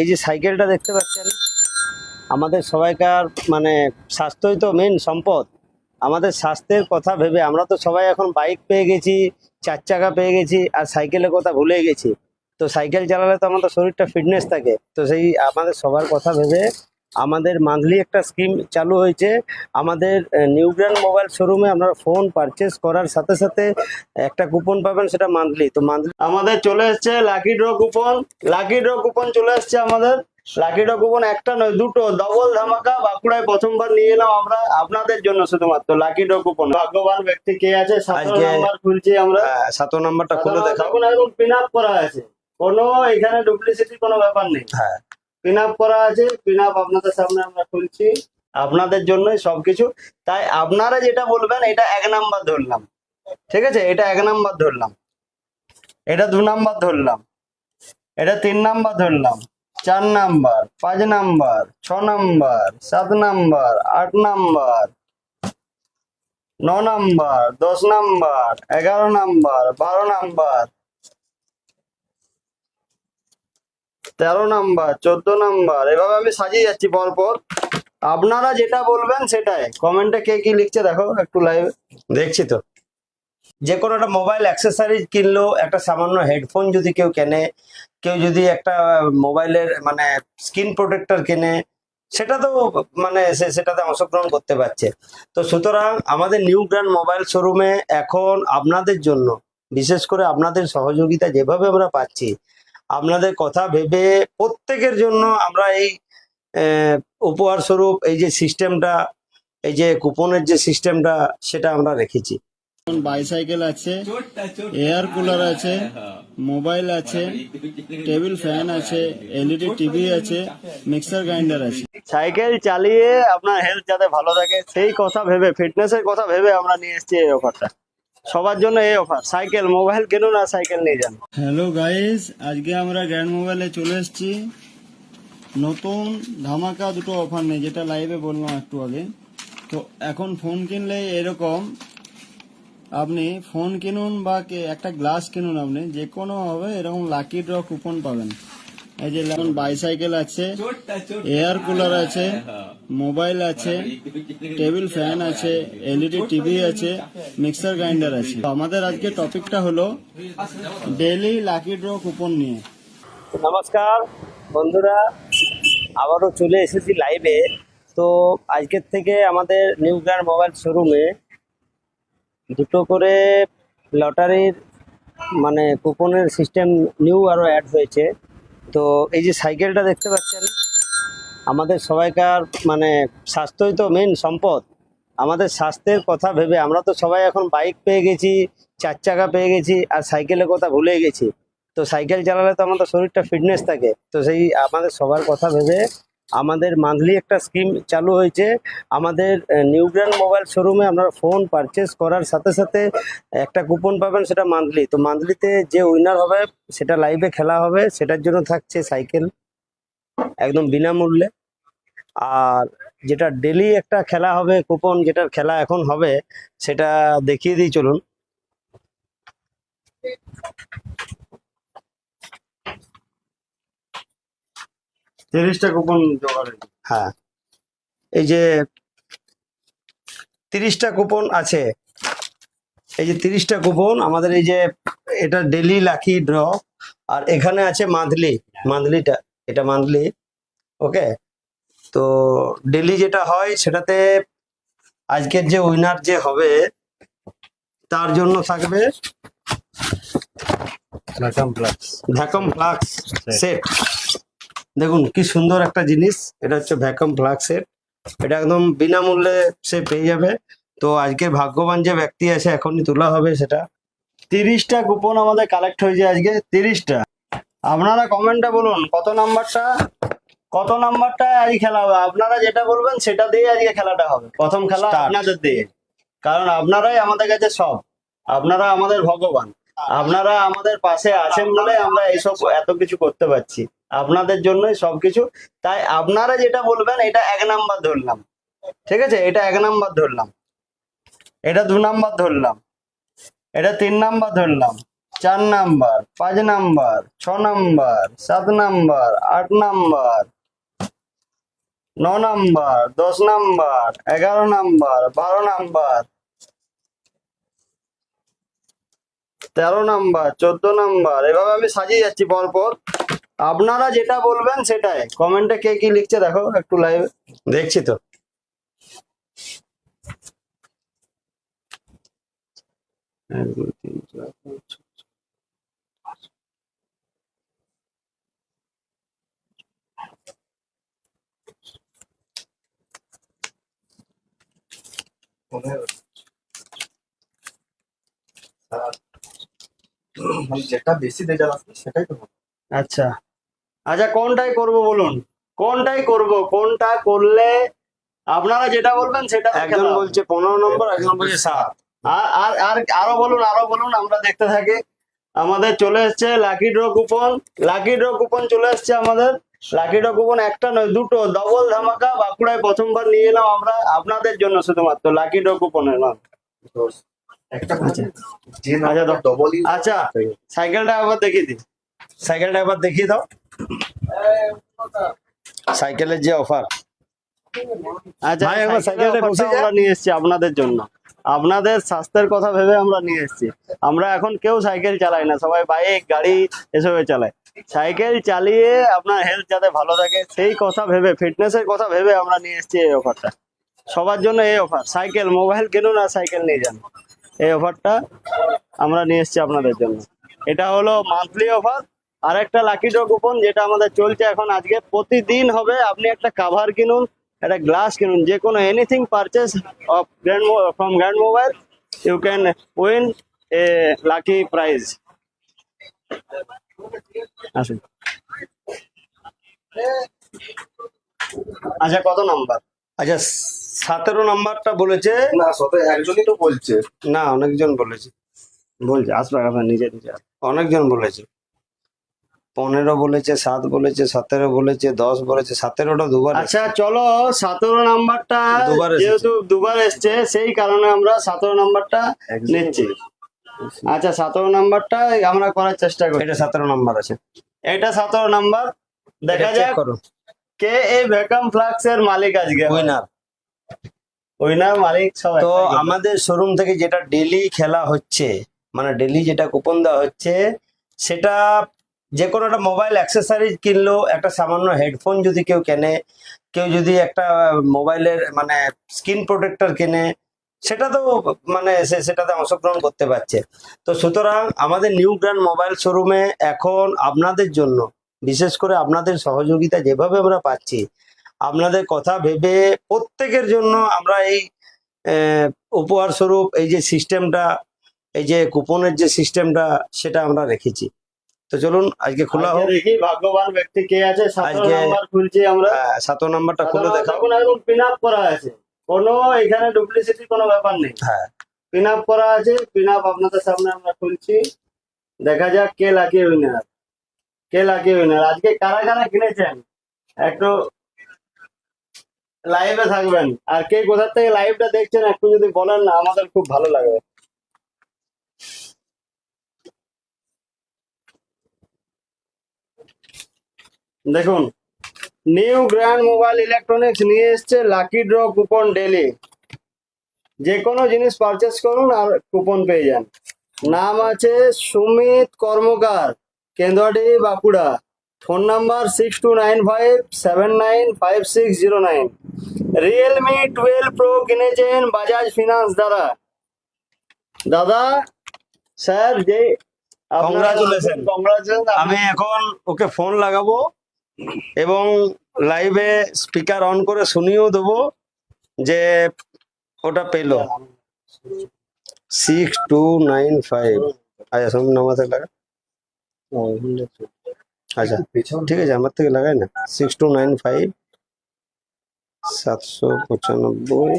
এই যে সাইকেলটা দেখতে পাচ্ছেন, আমাদের সবাইকার মানে স্বাস্থ্যই তো মেন সম্পদ। আমাদের স্বাস্থ্যের কথা ভেবে আমরা তো সবাই এখন বাইক পেয়ে গেছি, চার চাকা পেয়ে গেছি, আর সাইকেলের কথা ভুলে গেছি। তো সাইকেল চালালে তো আমাদের শরীরটা ফিটনেস থাকে। তো সেই আমাদের সবার কথা ভেবে আমাদের মান্থলি একটা স্কিম চালু হয়েছে। আমাদের নিউ ব্র্যান্ড মোবাইল শোরুমে আপনারা ফোন পারচেস করার সাথে সাথে একটা কুপন পাবেন সেটা মান্থলি তো মান্থলি আমাদের চলে এসছে lucky draw coupon lucky draw coupon চলে এসছে আমাদের। লাকি ড্র কুপন একটা নয় দুটো। ডবল ধামাকা বাঁকুড়ায় প্রথমবার নিয়ে এলাম আমরা আপনাদের জন্য শুধুমাত্র লাকি ড্র কুপন ভাগ্যবান ব্যক্তি কে আছে? সাত নাম্বার খুলছি আমরা। সাত নাম্বারটা খুলে এখন একদম পিন আপ করা আছে কোনো এখানে ডুপ্লিসিটি কোনো ব্যাপার নেই। হ্যাঁ। পিন আপ করা আছে পিন আপ আপনাদের সামনে আমরা খুলছি, আপনাদের জন্যই সবকিছু। তাই আপনারা যেটা বলবেন, এটা এক নাম্বার ধরলাম। ঠিক আছে? এটা এক নাম্বার ধরলাম। এটা দু নাম্বার ধরলাম। এটা তিন নাম্বার ধরলাম। চার নাম্বার, পাঁচ নাম্বার, ছ নাম্বার, সাত নাম্বার, আট নাম্বার, ন নাম্বার, দশ নাম্বার, এগারো নাম্বার, বারো নাম্বার তেরো নাম্বার, চোদ্দ নাম্বার। এভাবে আমি সাজিয়ে যাচ্ছি পরপর। আপনারা যেটা বলবেন সেটাই। কমেন্টে কে কি লিখছে দেখো, একটু লাইভ দেখছি তো। যে কোনো একটা মোবাইল অ্যাক্সেসরিজ কিনলো, একটা সামান্য হেডফোন যদি কেউ কেনে, কেউ যদি একটা মোবাইলের মানে স্ক্রিন প্রোটেক্টর কেনে, সেটা তো মানে সেটাতে অংশগ্রহণ করতে পারছে। তো সুতরাং আমাদের নিউ ব্র্যান্ড মোবাইল শোরুমে এখন আপনাদের জন্য, বিশেষ করে আপনাদের সহযোগিতা যেভাবে আমরা পাচ্ছি আপনাদের কথা ভেবে প্রত্যেকের জন্য আমরা এই উপহার স্বরূপ এই যে সিস্টেমটা এই যে কুপনের যে সিস্টেমটা সেটা আমরা রেখেছি। বাইসাইকেল আছে এয়ার কুলার আছে মোবাইল আছে টেবিল ফ্যান আছে এলইডি টিভি আছে মিক্সার গ্রাইন্ডার আছে। সাইকেল চালিয়ে আপনার হেলথ যাতে ভালো থাকে সেই কথা ভেবে ফিটনেসের কথা ভেবে আমরা নিয়ে এসেছি এই অফারটা সবার জন্য এই অফার সাইকেল মোবাইল কিনুন আর সাইকেল নিয়ে যান। হ্যালো গাইস আজকে আমরা গ্র্যান্ড মোবাইলে চলে এসেছি। নতুন ধামাকা দুটো অফার নেই যেটা লাইভে বললাম একটু আগে। তো এখন ফোন কিনলে এরকম, আপনি ফোন কিনুন বা একটা গ্লাস কিনুন আপনি যে কোনো হবে, এরকম লাকি ড্র কুপন পাবেন। এই যে যেমন বাইসাইকেল আছে এয়ার কুলার আছে মোবাইল আছে টেবিল ফ্যান আছে এলইডি টিভি আছে মিক্সার গ্রাইন্ডার আছে। তো আমাদের আজকে টপিকটা হলো ডেলি লাকি ড্র কুপন নিয়ে। নমস্কার বন্ধুরা আবারও চলে এসেছি লাইভে তো আজকের থেকে আমাদের নিউ গ্র্যান্ড মোবাইল শোরুমে দুটো করে লটারির মানে কুপনের সিস্টেম নিউ আরও অ্যাড হয়েছে। তো এই যে সাইকেলটা দেখতে পাচ্ছেন, আমাদের সবাইকার মানে স্বাস্থ্যই তো মেন সম্পদ। আমাদের স্বাস্থ্যের কথা ভেবে আমরা তো সবাই এখন বাইক পেয়ে গেছি, চার চাকা পেয়ে গেছি, আর সাইকেলের কথা ভুলে গেছি। তো সাইকেল চালালে তো আমাদের শরীরটা ফিটনেস থাকে। তো সেই আমাদের সবার কথা ভেবে আমাদের মান্থলি একটা স্কিম চালু হয়েছে। আমাদের নিউ ব্র্যান্ড মোবাইল শোরুমে আপনারা ফোন পারচেস করার সাথে সাথে একটা কুপন পাবেন সেটা মান্থলি তো মান্থলিতে যে উইনার হবে, সেটা লাইভে খেলা হবে, সেটার জন্য থাকছে সাইকেল একদম বিনামূল্যে। আর যেটা ডেলি একটা খেলা হবে কুপন যেটার খেলা এখন হবে, সেটা দেখিয়ে দিই, চলুন। তিরিশটা কুপন জোগাড় হ্যাঁ এই যে তিরিশটা কুপন আছে। এই যে তিরিশটা কুপন আমাদের এই যে এটা ডেলি লাকি ড্র আর এখানে আছে মান্থলি মান্থলিটা এটা মান্থলি ওকে তো ডেলি যেটা হয় সেটাতে আজকের যে উইনার যে হবে তার জন্য থাকবে ভ্যাকম ফ্লাক্স সেট দেখুন কি সুন্দর একটা জিনিস। এটা হচ্ছে ভ্যাকম ফ্লাক্স সেট এটা একদম বিনামূল্যে সে পেয়ে যাবে। তো আজকে ভাগ্যবান যে ব্যক্তি আছে এখনই তোলা হবে সেটা। তিরিশটা কুপন আমাদের কালেক্ট হয়েছে আজকে তিরিশটা। আপনারা কমেন্টে বলুন কত নাম্বারটা কত নাম্বারটা আজকে খেলা হবে? আপনারা যেটা বলবেন সেটা দিয়ে আজকে খেলাটা হবে। প্রথম খেলা আপনাদের দিয়ে। কারণ আপনারাই আমাদের কাছে সব। আপনারা আমাদের ভগবান। আপনারা আমাদের পাশে আছেন বলে আমরা এইসব এত কিছু করতে পারছি। আপনাদের জন্যই সবকিছু। তাই আপনারা যেটা বলবেন, এটা এক নাম্বার ধরলাম। ঠিক আছে? এটা এক নাম্বার ধরলাম। এটা দু নাম্বার ধরলাম। এটা তিন নাম্বার ধরলাম। চার নাম্বার, পাঁচ নাম্বার, ছ নাম্বার, সাত নাম্বার, আট নাম্বার, ন নাম্বার, দশ নাম্বার, এগারো নাম্বার, বারো নাম্বার, তেরো নাম্বার, চোদ্দ নাম্বার, এভাবে আমি সাজিয়ে যাচ্ছি পরপর। আপনারা যেটা বলবেন সেটাই কমেন্টে কে কি লিখছে দেখো একটু লাইভ দেখছি তো এক দুই তিন চার পাঁচ মানে যেটা বেশি আসবে সেটাই তো আচ্ছা আচ্ছা কোনটাই করব বলুন? কোনটাই করব? কোনটা করলে আপনারা যেটা বলবেন সেটা দেখে একজন বলছে পনেরো নম্বর একজন বলছে সাত। আর আর আর আরও বলুন আরও বলুন আমরা দেখতে থাকি। আমাদের চলে এসছে lucky draw coupon lucky draw coupon চলে এসছে আমাদের। লাকি ড্র কুপন একটা নয় দুটো। ডবল ধামাকা বাঁকুড়ায় প্রথমবার নিয়ে এলাম আমরা আপনাদের জন্য শুধুমাত্র লাকি ড্র কুপনের নাম একটা আচ্ছা, ইউজ আচ্ছা সাইকেলটা আবার দেখিয়ে দিই। সাইকেলটা একবার দেখিয়ে দাও। সাইকেলের যে অফার আচ্ছা ভাই, একবার সাইকেলের সাইকেলটা বসে আমরা নিয়ে এসেছি আপনাদের জন্য। আপনাদের স্বাস্থ্যের কথা ভেবে আমরা নিয়ে এসেছি। আমরা এখন কেউ সাইকেল চালাই না সবাই বাইক গাড়ি এসবে চালায়। সাইকেল চালিয়ে আপনার হেলথ যাতে ভালো থাকে সেই কথা ভেবে ফিটনেসের কথা ভেবে আমরা নিয়ে এসেছি এই অফারটা সবার জন্য এই অফার সাইকেল মোবাইল কিনুন আর সাইকেল নিয়ে যান। এই অফারটা আমরা নিয়ে এসেছি আপনাদের জন্য। এটা হলো মান্থলি অফার আর একটা লাকি ড্র কুপন যেটা আমাদের চলছে এখন আজকে। প্রতিদিন হবে আপনি একটা কাভার কিনুন একটা গ্লাস কিনুন যে কোনো anything purchase of grand from grand mobile you can win a lucky prize আসুন। আচ্ছা কত নাম্বার আচ্ছা সতেরো নাম্বারটা বলেছে। না সবে একজনই তো বলছে। না অনেকজন বলেছে। বলছে আসবে আপনার নিজে নিজে আসবে। অনেকজন বলেছে। পনেরো বলেছে সাত বলেছে সতেরো বলেছে দশ বলেছে সতেরোটা দুবার আচ্ছা চলো সতেরো নাম্বারটা দুবার যেহেতু দুবার এসছে সেই কারণে আমরা সতেরো নাম্বারটা নিচ্ছি। আচ্ছা সতেরো নাম্বারটা আমরা করার চেষ্টা করি। এটা সতেরো নাম্বার আছে। এটা সতেরো নাম্বার। দেখা যাক কে এই ভ্যাকাম ফ্লাক্স এর মালিক আজকে উইনার উইনার মালিক সব তো আমাদের শোরুম থেকে যেটা ডেলি খেলা হচ্ছে মানে ডেলি যেটা কুপন দেওয়া হচ্ছে সেটা যে কোনো একটা মোবাইল অ্যাক্সেসারিজ কিনলো একটা সামান্য হেডফোন যদি কেউ কেনে, কেউ যদি একটা মোবাইলের মানে স্ক্রিন প্রোটেক্টর কেনে, সেটা তো মানে সে- সেটাতে অংশগ্রহণ করতে পারছে। তো সুতরাং আমাদের নিউ গ্র্যান্ড মোবাইল শোরুমে এখন আপনাদের জন্য, বিশেষ করে আপনাদের সহযোগিতা যেভাবে আমরা পাচ্ছি, আপনাদের কথা ভেবে প্রত্যেকের জন্য আমরা এই উপহার স্বরূপ এই যে সিস্টেমটা এই যে কুপনের যে সিস্টেমটা সেটা আমরা রেখেছি। তো চলুন আজকে খোলা হোক। দেখি ভাগ্যবান ব্যক্তি কে আছে আজকে- নাম্বার খুলছি আমরা। সাত নাম্বারটা খুলে দেখাও। একদম পিন আপ করা আছে। কোনো এখানে ডুপ্লিসিটি কোনো ব্যাপার নেই। হ্যাঁ। পিন আপ করা আছে। পিন আপ আপনাদের সামনে আমরা খুলছি। দেখা যাক কে লাকি উইনার কে লাকি উইনার আজকে কারা কারা কিনেছেন? একটু লাইভে থাকবেন। আর কে কোথা থেকে লাইভটা দেখছেন একটু যদি বলেন না আমাদের খুব ভালো লাগবে। দেখুন নিউ গ্র্যান্ড মোবাইল ইলেকট্রনিক্স নিয়ে এসছে লাকি ড্র কুপন ডেলি যে কোনো জিনিস পারচেস করুন আর কুপন পেয়ে যান। নাম আছে Sumit Karmakar কেন্দ্রডি Bankura. Phone number six two nine five seven nine five six zero nine Realme twelve pro কিনেছেন বাজাজ ফিনান্স দ্বারা। দাদা স্যার যে Congratulations. কংগ্রাচুলেশন আমি এখন ওকে ফোন লাগাবো। এবং লাইভে স্পিকার অন করে শুনিয়েও দেবো যে ওটা পেল। সিক্স টু নাইন ফাইভ আচ্ছা শুনুন, নাম্বার থেকে লাগা আচ্ছা ঠিক আছে, আমার থেকে লাগাই না। সিক্স টু নাইন ফাইভ সাতশো পঁচানব্বই।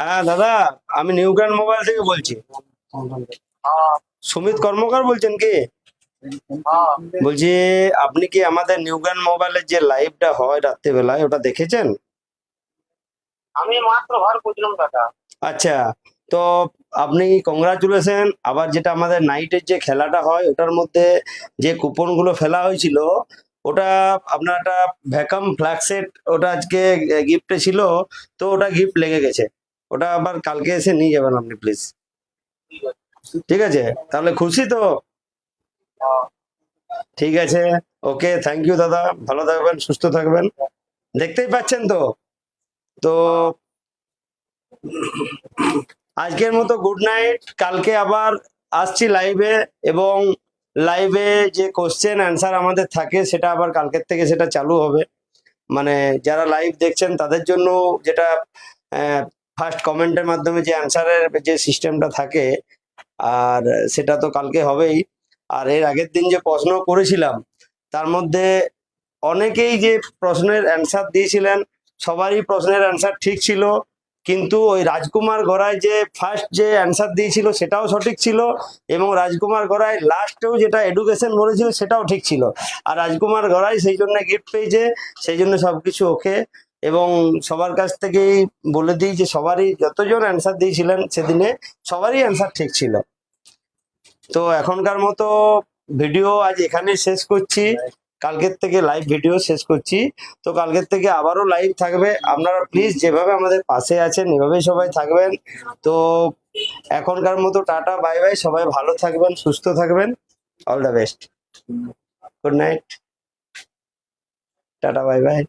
হ্যাঁ দাদা আমি নিউ গ্র্যান্ড মোবাইল থেকে বলছি। সুমিত কর্মকার বলছেন কি? বলছি আপনি কি আমাদের নিউ গ্র্যান্ড মোবাইলের যে লাইভটা হয় রাত্রিবেলায় ওটা দেখেছেন? আমি মাত্র ঘর বুঝলাম দাদা। আচ্ছা তো আপনি কংগ্রাচুলেশন আবার যেটা আমাদের নাইটের যে খেলাটা হয় ওটার মধ্যে যে কুপনগুলো ফেলা হয়েছিল ওটা আপনার একটা ভ্যাকাম ফ্ল্যাগসেট ওটা আজকে গিফটে ছিল তো ওটা গিফট লেগে গেছে। ওটা আবার কালকে এসে নিয়ে যাবেন আপনি প্লিজ ঠিক আছে? তাহলে খুশি তো? ঠিক আছে। ওকে থ্যাংক ইউ দাদা। ভালো থাকবেন, সুস্থ থাকবেন। দেখতেই পাচ্ছেন তো? তো আজকের মতো গুড নাইট কালকে আবার আসছি লাইভে এবং লাইভে যে কোশ্চেন অ্যান্সার আমাদের থাকে, সেটা আবার কালকের থেকে সেটা চালু হবে। মানে যারা লাইভ দেখছেন, তাদের জন্য যেটা ফার্স্ট কমেন্টের মাধ্যমে যে অ্যান্সারের যে সিস্টেমটা থাকে, আর সেটা তো কালকে হবেই। আর এর আগের দিন যে প্রশ্ন করেছিলাম, তার মধ্যে অনেকেই যে প্রশ্নের অ্যান্সার দিয়েছিলেন, সবারই প্রশ্নের অ্যান্সার ঠিক ছিল, কিন্তু ওই রাজকুমার গড়ায় যে ফার্স্ট যে অ্যান্সার দিয়েছিল, সেটাও সঠিক ছিল, এবং রাজকুমার গড়ায় লাস্টেও যেটা এডুকেশন বলেছিল, সেটাও ঠিক ছিল। আর রাজকুমার গড়াই সেই জন্য গিফট পেয়েছে, সেই জন্য সব কিছু ওকে এবং সবার কাছ থেকেই বলে দিই যে সবারই যতজন অ্যান্সার দিয়েছিলেন সেদিনে সবারই অ্যান্সার ঠিক ছিল। তো এখনকার মতো ভিডিও আজ এখানে শেষ করছি। কালকের থেকে লাইভ ভিডিও শেষ করছি। তো কালকের থেকে আবারও লাইভ থাকবে। আপনারা প্লিজ যেভাবে আমাদের পাশে আছেন, এভাবেই সবাই থাকবেন। তো এখনকার মতো টাটা বাই বাই সবাই ভালো থাকবেন, সুস্থ থাকবেন। All the best good night tata bye bye